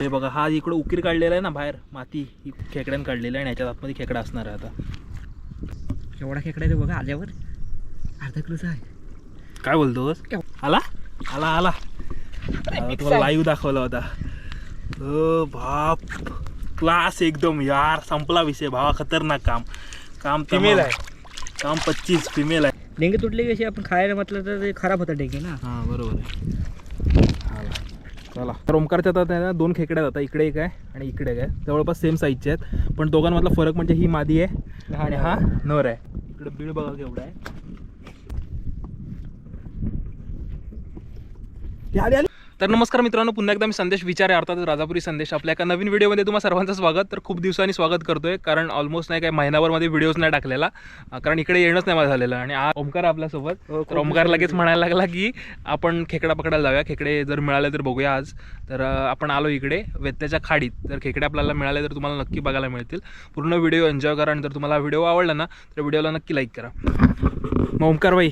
हे बघा हा इकडं उकीर काढलेला आहे ना बाहेर. माती ही खेकड्यानं काढलेला आहे आणि याच्यात आतमध्ये खेकडा असणार आहे आता. केवढा खेकडा आहे तो बघा आल्यावर अर्धा किलोचा आहे. काय बोलतोस? आला? आला आला. आता तुम्हाला लाईव्ह दाखवला होता. अ बाप. क्लास एकदम यार संपला विषय भावा खतरनाक काम. काम तमाम. आहे. काम पच्चीस फिमेल आहे. डेंगे तुटले कशी आपण खायला म्हटलं तर ते खराब होतं डेंगे ना. हां बरोबर आहे. चला. तर ओमकारच्या आता दोन खेकड्या आता इकडे एक आहे आणि इकडे एक आहे. जवळपास सेम साईजचे आहेत. पण दोघांमधला फरक म्हणजे ही मादी आहे आणि हा. नर आहे. इकडे बीड बघा केवढा आहे. तर नमस्कार मित्रांनो पुन्हा एकदा मी संदेश विचारे अर्थात राजापुरी संदेश. आपल्या एका नवीन व्हिडिओमध्ये तुम्हाला सर्वांचं स्वागत. तर खूप दिवसांनी स्वागत करतोय कारण ऑलमोस्ट नाही काय महिनाभरमध्ये व्हिडिओज नाही टाकलेला. कारण इकडे येणंच नाही माझं झालेलं. आणि ओमकार आहे आपल्यासोबत. हो, तर ओमकार लगेच. म्हणायला लागला की आपण खेकडा पकडायला जाऊया. खेकडे जर मिळाले तर बघूया आज. तर आपण आलो इकडे वेत्याच्या खाडीत. तर खेकडे आपल्याला मिळाले तर तुम्हाला नक्की बघायला मिळतील. पूर्ण व्हिडिओ एन्जॉय करा. आणि जर तुम्हाला व्हिडिओ आवडला ना तर व्हिडिओला नक्की लाईक करा. मग ओमकार भाई.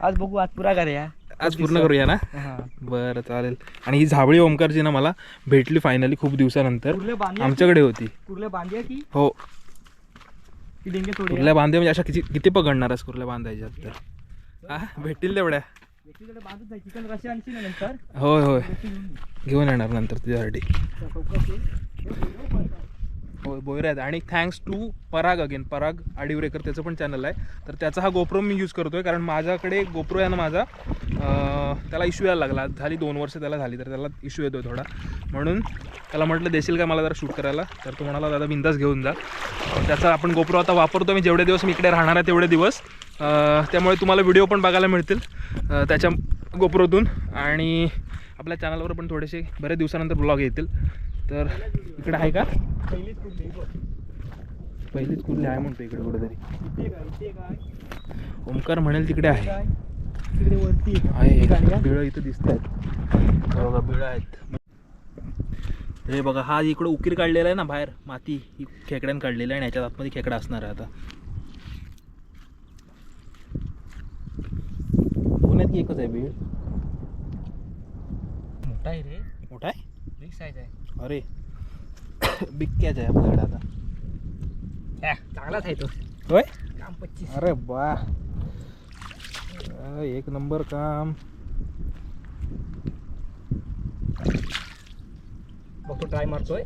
आज बघू आज पुरा करूया. आज पूर्ण करूया ना? हा. बरं चालेल. आणि ही झाबळी ओमकारची ना मला भेटली फायनली खूप दिवसानंतर. आमच्याकडे होती. कुर्ले बांधल्या की? हो. कुर्ल्या बांधे म्हणजे अशा किती किती पकडणार आहेस कुर्ल्या बांधायच्या तर? हा? भेटतील तेवढ्या. होय होय. घेऊन येणार नंतर तुझ्यासाठी. हे. होय बोयरा आहेत. आणि thanks to Parag again Parag Adivarekar त्याचं पण चॅनल आहे. तर त्याचा हा गोप्रो मी यूज करतोय कारण माझ्याकडे गोप्रो आहे ना माझा त्याला इश्यू यायला लागला. झाली दोन वर्ष त्याला झाली तर त्याला इश्यू येतोय थोडा. म्हणून त्याला म्हटलं देशील का मला जरा शूट करायला? तर तो म्हणाला दादा बिंदास घेऊन जा. त्याचा आपण गोप्रो आता वापरतो मी जेवढे दिवस मी इकडे राहणार आहे तेवढे दिवस. त्यामुळे तुम्हाला व्हिडिओ पण बघायला मिळतील त्याच्या गोप्रोतून आणि आपल्या चॅनलवर पण थोडेसे बरेच दिवसानंतर ब्लॉग येतील. तर इकडे आहे का? पहिलीच कुठली पहिलीच आहे म्हणतो इकडे कुठेतरी. काय ओमकार म्हणेल तिकडे आहे. तिकडे वरती? बिळं इथं दिसत आहेत. बघा बिळं आहेत. हे बघा हा इकडं उकीर काढलेला आहे ना बाहेर. माती ही खेकड्यानं काढलेला आहे आणि याच्यात आतमध्ये खेकडा असणार आहे आता. पुण्यात की एकच आहे बीळ. मोठा आहे रे. मोठा आहे? बिग साईज आहे. अरे बिग कॅच आहे आपल्याकडे आता. चांगलाच आहे तो. होय? अरे बा एक नंबर काम. बघ तो ट्राय मारतोय?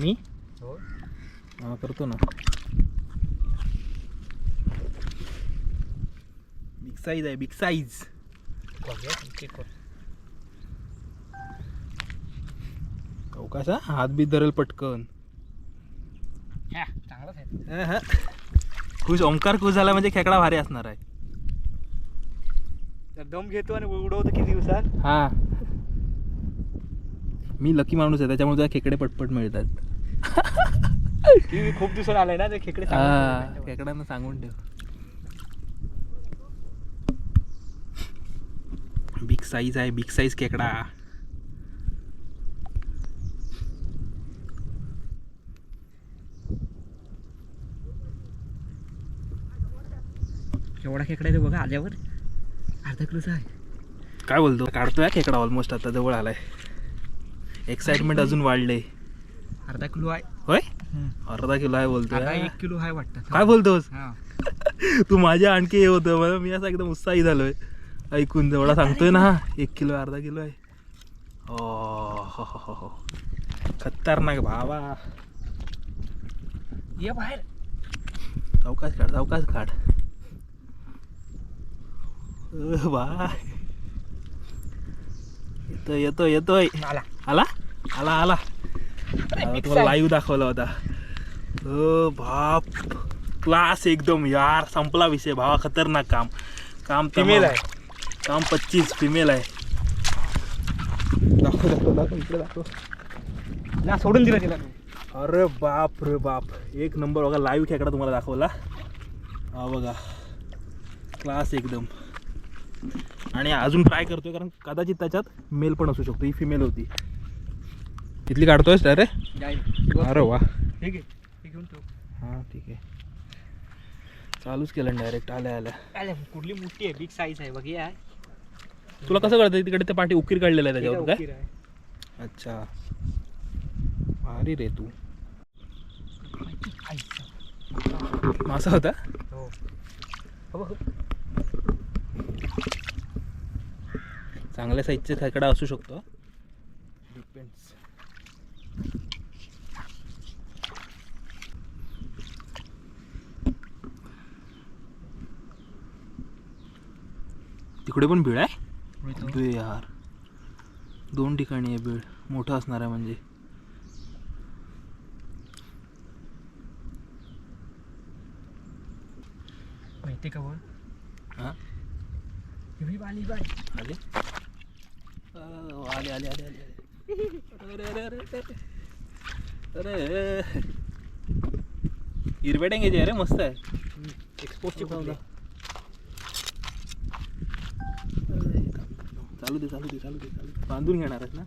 मी? हो. हा करतो ना. बिग साईज आहे बिग साईज कसा हात बी धरेल पटकन. चांगलाच आहे. खुश ओंकार खुश झाला म्हणजे खेकडा भारी असणार आहे. दम घेतो आणि उडवतो किती दिवसात? हा. मी लकी माणूस आहे त्याच्यामुळे तुला खेकडे पटपट मिळतात. खूप दिवसात आलाय ना ते खेकडे हा सांगून. खेकड्यांना सांगून ठेव. बिग साईज आहे बिग साईज खेकडा. केवढा खेकडा आहे तो बघा आल्यावर. अर्धा किलोचा आहे. काय बोलतो? काढतोय खेकडा ऑलमोस्ट आता जवळ आलाय. एक्साइटमेंट अजून वाढले. अर्धा किलो आहे. होय? अर्धा किलो आहे बोलतोय. हा. एक किलो आहे वाटतं. काय बोलतोस? हा. तू माझ्या आणखी हे होतं. मला मी असा एकदम उत्साही झालोय. ऐकून जेवढा सांगतोय ना हा एक किलो अर्धा किलो आहे. ओ हो हो हो खतरनाक भावा ये बाहेर. सावकाश काढ सावकाश काढ. बाय येतोय येतोय येतोय. आला. आला? आला आला. तुम्हाला लाईव्ह दाखवला होता. अ बाप. क्लास एकदम यार. संपला विषय भावा. खतरनाक काम. काम तमाम. आहे. काम पच्चीस फिमेल आहे. दाखव दाखव दाखव इकडे दाखव. ना सोडून दिला तिला. अरे बाप रे बाप. एक नंबर बघा लाईव्ह खेकडा तुम्हाला दाखवला. हा बघा. क्लास एकदम. आणि अजून ट्राय करतोय कारण कदाचित त्याच्यात मेल पण असू शकतो. ही फिमेल होती. तिथली काढतोयस अरे अरे वा. ठीक आहे हे हां ठीक आहे. चालूच केलं डायरेक्ट आल्या आल्या. आले कुठली मोठी आहे? बिग साईज आहे. बघ हे आहे. तुला कसं कळतं? तिकडे त्या पाठी उकीर काढलेला आहे त्याच्यावर काय. अच्छा. भारी रे तू. मासा होता? हो. हो बघ. चांगल्या साईजचे खेकडा असू शकतो. डिपेंड्स तिकडे पण बीळ आहे? बे यार. दोन ठिकाणी आहे बीळ मोठं असणार आहे म्हणजे. माहिती का बोल? हां? आले? आले आले आले आले अरे अरे अरे अरे अरे हिरव्या डेंग्याचे अरे मस्त आहे एक्सपोजची जाऊ, कुठली चालू दे चालू दे चालू दे चालू बांधून घेणार आहेस ना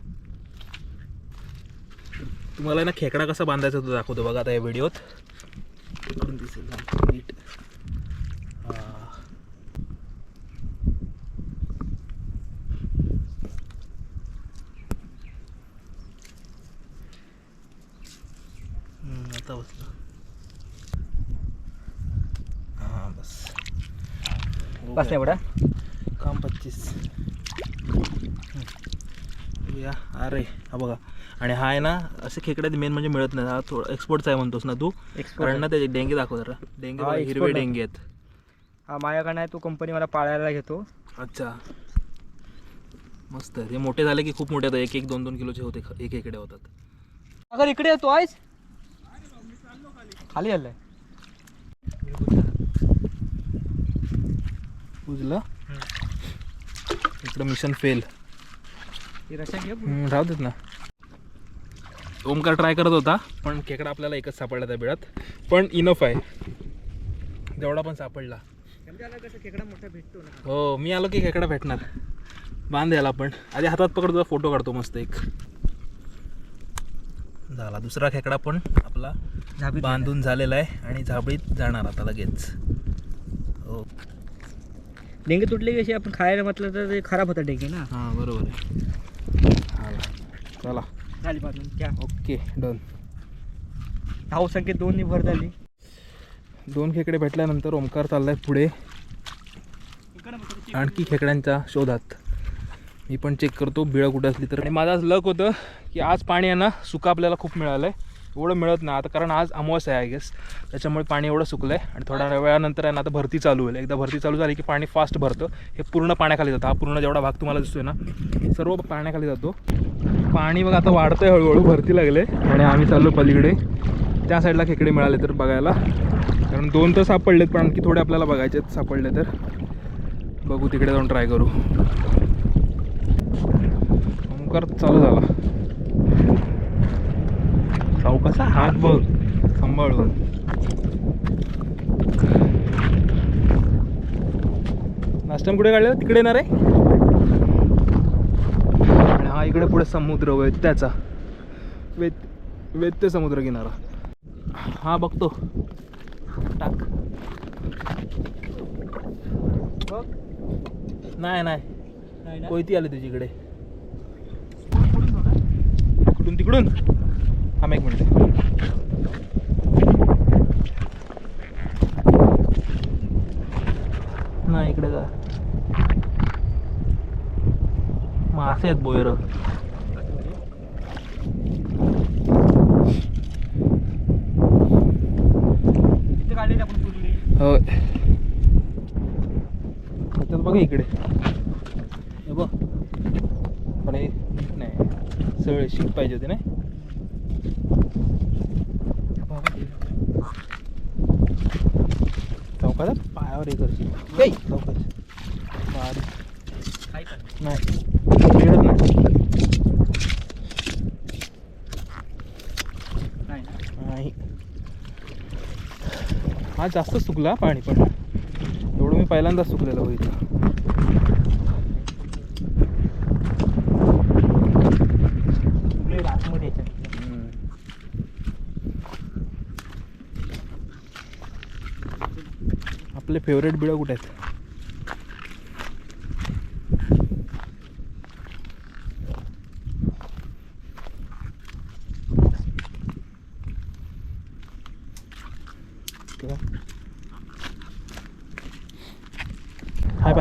तुम्हाला ना खेकडा कसा बांधायचा तो दाखवतो बघा आता या व्हिडिओत दिसेल नीट हा. हम्म, आता बसला हां बस हो बस गया. एवढा? काम पच्चीस. या अरे हा बघा. आणि हा आहे ना असे खेकड्यात मेन म्हणजे मिळत नाही. हा थोडा एक्सपोर्टचा आहे म्हणतोस ना तू? कारण ना त्याचे डेंगे दाखव जरा. डेंगे हा, बघा, हिरवे. डेंगे आहेत. हा माझ्याकडे आहे तो कंपनी मला पाळायला घेतो. अच्छा. मस्त ते मोठे झाले की खूप मोठे होतात. एक एक दोन दोन किलोचे होते एक एकडे होतात. अगर इकडे येतो आहेस खाली आलाय. बुजलं. इकडं मिशन फेल राहू देत ना. ओमकार ट्राय करत होता पण खेकडा आपल्याला एकच सापडला त्या बिळात. पण इनफ आहे. जेवढा पण सापडला. हो मी आलो की खेकडा भेटणार. बांध याला आपण आधी हातात पकडतो फोटो काढतो मस्त एक. झाला दुसरा खेकडा पण आपला बांधून झालेला आहे आणि झाबळीत जाणार आता लगेच. हो. डेंगे तुटले की अशी आपण खायला म्हटलं तर ते खराब होतात डेंगे ना? हां बरोबर आहे. चला. झाली बांधून क्या ओके डन. धाव संख्येत दोन्ही भर झाली. दोन खेकडे भेटल्यानंतर ओमकार चाललाय पुढे. आणखी खेकड्यांच्या शोधात. मी पण चेक करतो बिळं कुठं असली तर. आणि माझा लक होतं की आज पाणी आहे ना सुका आपल्याला खूप मिळालं आहे एवढं मिळत नाही. आता कारण आज अमावस आहे आय गेस त्याच्यामुळे पाणी एवढं सुकलं आहे आणि थोड्या वेळानंतर आहे ना आता भरती चालू होईल. एकदा भरती चालू झाली की पाणी फास्ट भरतं. हे पूर्ण पाण्याखाली जातं. हा पूर्ण जेवढा भाग तुम्हाला दिसतोय ना सर्व पाण्याखाली जातो. पाणी मग आता वाढतंय हळूहळू. भरती लागले आणि आम्ही चाललो पलीकडे. त्या साईडला खेकडे मिळाले तर बघायला. कारण दोन तर सापडलेत पण आणखी थोडे आपल्याला बघायचे आहेत सापडले तर. बघू तिकडे जाऊन ट्राय करू. ओंकार चालू झाला. कसा हात बघ सांभाळून. लास्ट टाइम कुठे काढलं? तिकडे येणार आहे? आणि हा इकडे पुढे समुद्र वेत्याचा वेत वेत्य समुद्र किनारा. हा बघतो. टाक. नाही नाही? कोयती आली तुझीकडे कुठून तिकडून थांब एक मिनिट. नाही इकडे का मासे आहेत बोयर. होय. त्याच्यात बघा इकडे. हे बघ. पण हे नाही सगळे शीट पाहिजे होते नाही? करशील? करणार? नाही. मिळत नाही. नाही हा जास्त सुकला पाणी पण. एवढं मी पहिल्यांदा सुकलेलं हो फेवरेट बिळं कुठे आहेत? हाय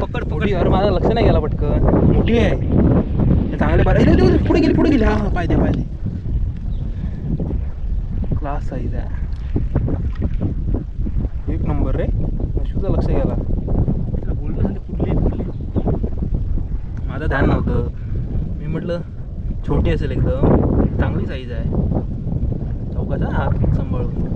पकड अरे लक्ष नाही पटकन. मोठी आहे. बरं पुढे गेली पुढे गेली. हा पाहिजे पाहिजे क्लास आहे. माझं ध्यान नव्हतं. मी म्हटलं छोटी असेल एकदम चांगली साईज आहे. चौकाचा हात सांभाळून.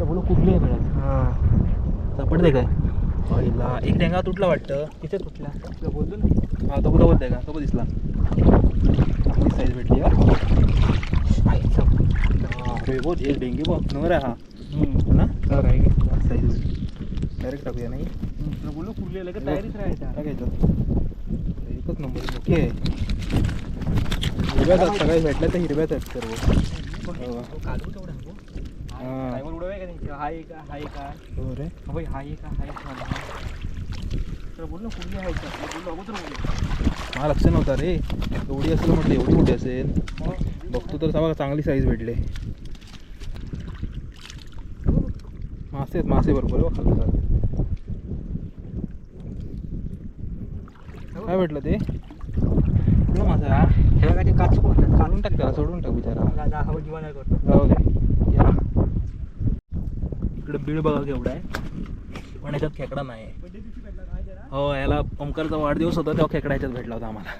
बोलू कुठली आहे मिळत हां. सापडते काय? पहिला. एक डेंगा तुटला वाटतं. तिथे तुटला. तुला बोलतो ना हा तो कुठं बोलतोय का? तो कुठं दिसला? चांगली साईज भेटली हा. आईचा अरे बो झेल डेंगी बघ नवर आहे हा. हो ना? साईज डायरेक्ट टाकूया नाही? राहायचा? टाकायचं एकच नंबर मोठी आहे आहेत सगळ्या भेटल्या तर हिरव्याच आहेत सर्व. काढू तेवढा. ड्रायव्हर उडवाय का का हो तर बोल ना कुठली आहे. का? बोललो अगोदर बोललो. मला लक्ष नव्हता रे. एवढी असेल म्हटलं एवढी मोठी असेल. बघतो तर सगळं चांगली साईज भेटले. मासे आहेत मासे बरोबर आहे बघ खाली काय भेटलं ते? हा काय ते काचूक म्हणतात काढून टाक त्याला सोडून टाक बिचारा. काचा हवा जीवन करतो. जाऊ दे. या. इकडे बीड बघा केवढा आहे. पण याच्यात खेकडा नाही हो याला ओमकारचा वाढदिवस होता तेव्हा खेकडा याच्यात भेटला होता आम्हाला.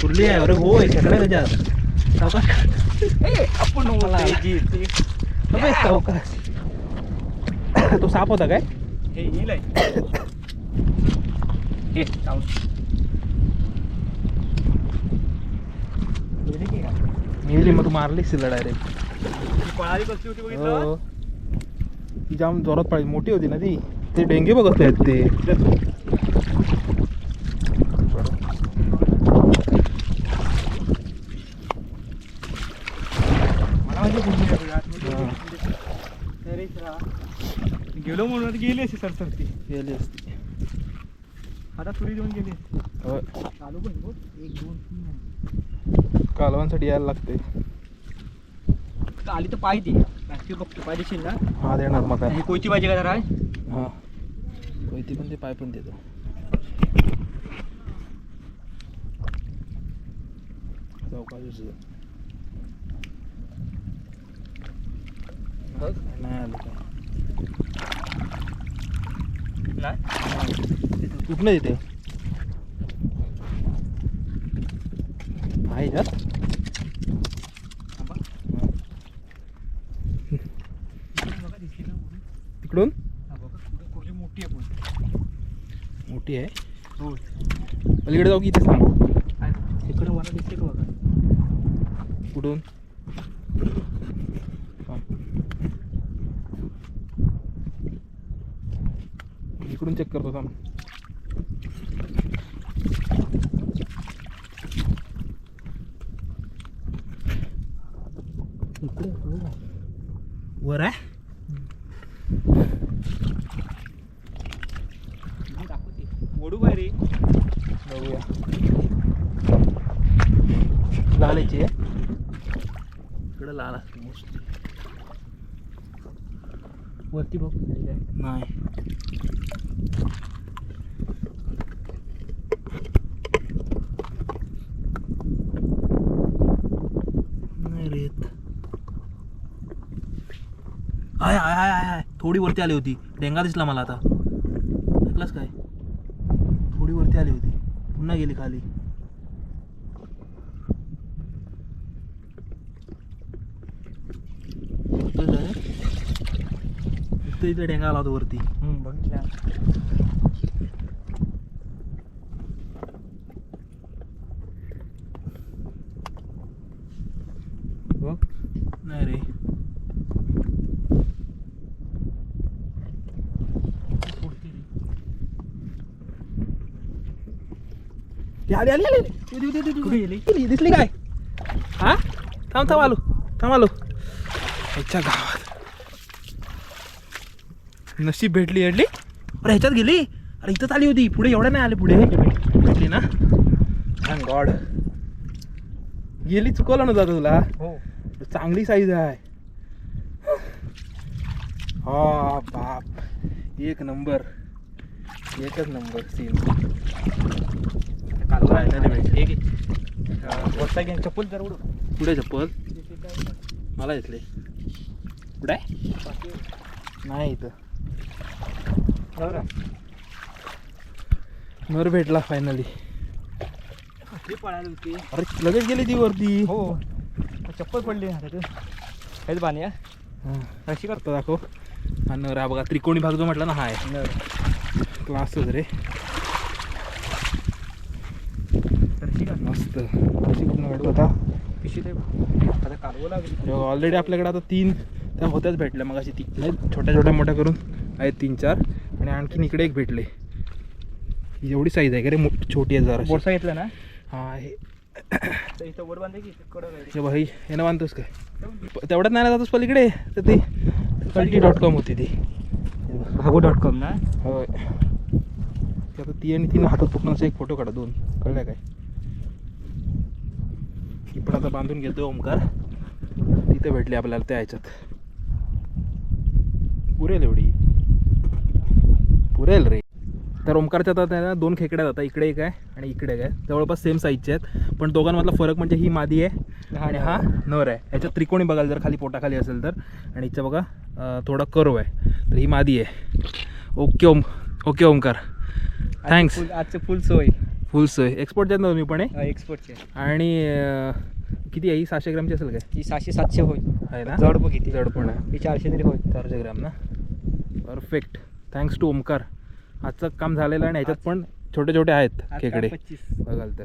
कुर्ली आहे अरे होय खेकडा त्याच्यात. आपण तो साप होता काय? गेली की काय? मिळली मग तू मारलीस तिला डायरेक्ट पळाली कसली होती बघितलं? हो. ती जाम जोरात पाहिजे मोठी होती ना ती. ते डेंगे बघत आहेत ते मला माहिती कुठली आहे तुझ्या आतमध्ये हा. तरी राहा. गेलो म्हणून गेली अशी सरसरती गेली असती. आता तुरी देऊन गेली. होय. चालू पण बघ. एक दोन तीन. कालवांसाठी यायला लागते. आली तर पाहिजे. बाकी बघतो पाहिजे शिल ना? हा देणार मग ही कोयती पाहिजे का जरा? हा. कोयती पण ते पाय पण देतो. नाही आलं कुठनं येते आहे का? तिकडून? मोठी आहे मोठी आहे. पलीकडे जाऊ की इथे सांगू इकडे मला दिसते का बघा? कुठून हा. इकडून चेक करतो थांब. हो. वर आहे? ओढू काय रे बघूया. लाल याची आहे इकडं लाल असते मोस्टली. वरती बघ. खाली काय नाही नाही रेत आय आय आय. थोडी वरती आली होती. डेंगा दिसला मला आता. ऐकलास काय? थोडी वरती आली होती. पुन्हा गेली खाली बघतोय का रे? इथं इथे डेंगा आला होता वरती. बघितलं. नाही रे. आली आली आली दिसली काय? हा? थांब थांब आलो. थांब आलो. गावात. नशीब भेटली अडली अरे ह्याच्यात गेली? अरे इथंच आली होती. पुढे एवढ्या नाही आले पुढे. भेटली ना? थँक गॉड गेली चुकवलं ना दादा तुला? हो. चांगली साईज आहे. हा बाप. एक नंबर एकच नंबर सीन घेऊन चप्पल जर उडू पुढे चप्पल? मला घेतले. कुठे? आहे नाही इथं. नर भेटला फायनली पळाली होती. अरे लगेच गेली ती वरती. हो. चप्पल पडली हेच बाणी हा. अशी कर आता दाखव. हा नर हा बघा त्रिकोणी भाग जो म्हटला ना हा आहे. क्लासच रे. मस्त. कुठून आता? पिशी ते आता लागली. ऑलरेडी आपल्याकडे आता तीन त्या होत्याच भेटल्या मग अशी ती छोट्या छोट्या मोठ्या करून आहेत तीन चार. आणि आणखीन इकडे एक भेटले. एवढी साईज आहे का रे? छोटी आहे जरा बोरसा घेतला ना? हा हे. इथं वर बांधे की कडं हे भाई हे ना बांधतोस काय? तेवढ्यात नाही ना जातोस पलीकडे? तर ती कल्टी डॉट कॉम होती ती. भागो डॉट कॉम ना? होय. ती आता ती आणि तिनं हातात पकडून एक फोटो काढा दोन. कळल्या काय? पण आता बांधून घेतो ओमकार. तिथे भेटली आपल्याला त्या ह्याच्यात. पुरेल एवढी. पुरेल रे. तर ओमकारच्या आता त्या दोन खेकड्या जातात. इकडे एक आहे आणि इकडे एक आहे. जवळपास सेम साईजचे आहेत. पण दोघांमधला फरक म्हणजे ही मादी आहे आणि हा. नर आहे. याच्यात त्रिकोणी बघाल जर खाली पोटाखाली असेल तर. आणि हिच्या बघा थोडा कर्व आहे. तर ही मादी आहे. Okay Om okay Omkar. Thanks आजचे फुल सोय. फुल सोय एक्सपोर्टच्या ना तुम्ही पण आहे एक्सपोर्टचे आणि अं, किती आहे? ही सहाशे ग्रामची असेल काय? ही सहाशे सातशे होईल. आहे ना? जड बघ किती? जड पण आहे. ही चारशे तरी होईल. चारशे ग्राम ना? परफेक्ट थँक्स टू ओमकार आजचं काम झालेलं आहे आणि ह्याच्यात पण छोटे छोटे आहेत खेकडे. बघाल तर.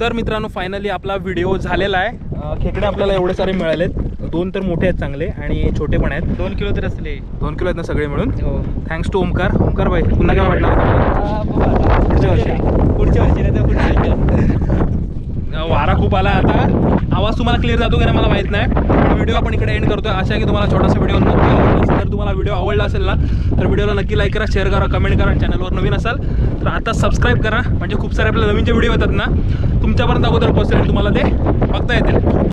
तर मित्रांनो फायनली आपला व्हिडिओ झालेला आहे. अं, खेकडे आपल्याला एवढे सारे मिळालेत. दोन तर मोठे आहेत चांगले आणि छोटे पण आहेत. दोन किलो तर असले. दोन किलो आहेत ना सगळे मिळून. हो. थँक्स टू ओमकार ओमकार भाई पुन्हा काय वाटणार पुढच्या वर्षी. पुढच्या वर्षी. नाही तर पुढच्या वारा खूप आला आता. आवाज तुम्हाला क्लिअर जातो का नाही मला माहीत नाही. व्हिडिओ आपण इकडे एंड करतोय. आहे की तुम्हाला छोटासा व्हिडिओ नक्की आवडला असेल. जर तुम्हाला व्हिडिओ आवडला असेल ना तर व्हिडिओला नक्की लाईक करा शेअर करा कमेंट करा चॅनलवर नवीन असाल तर आता सबस्क्राईब करा. म्हणजे खूप सारे आपल्या नवीन जे व्हिडिओ येतात ना. तुमच्यापर्यंत अगोदर पोहोचेल तुम्हाला ते बघता येतील.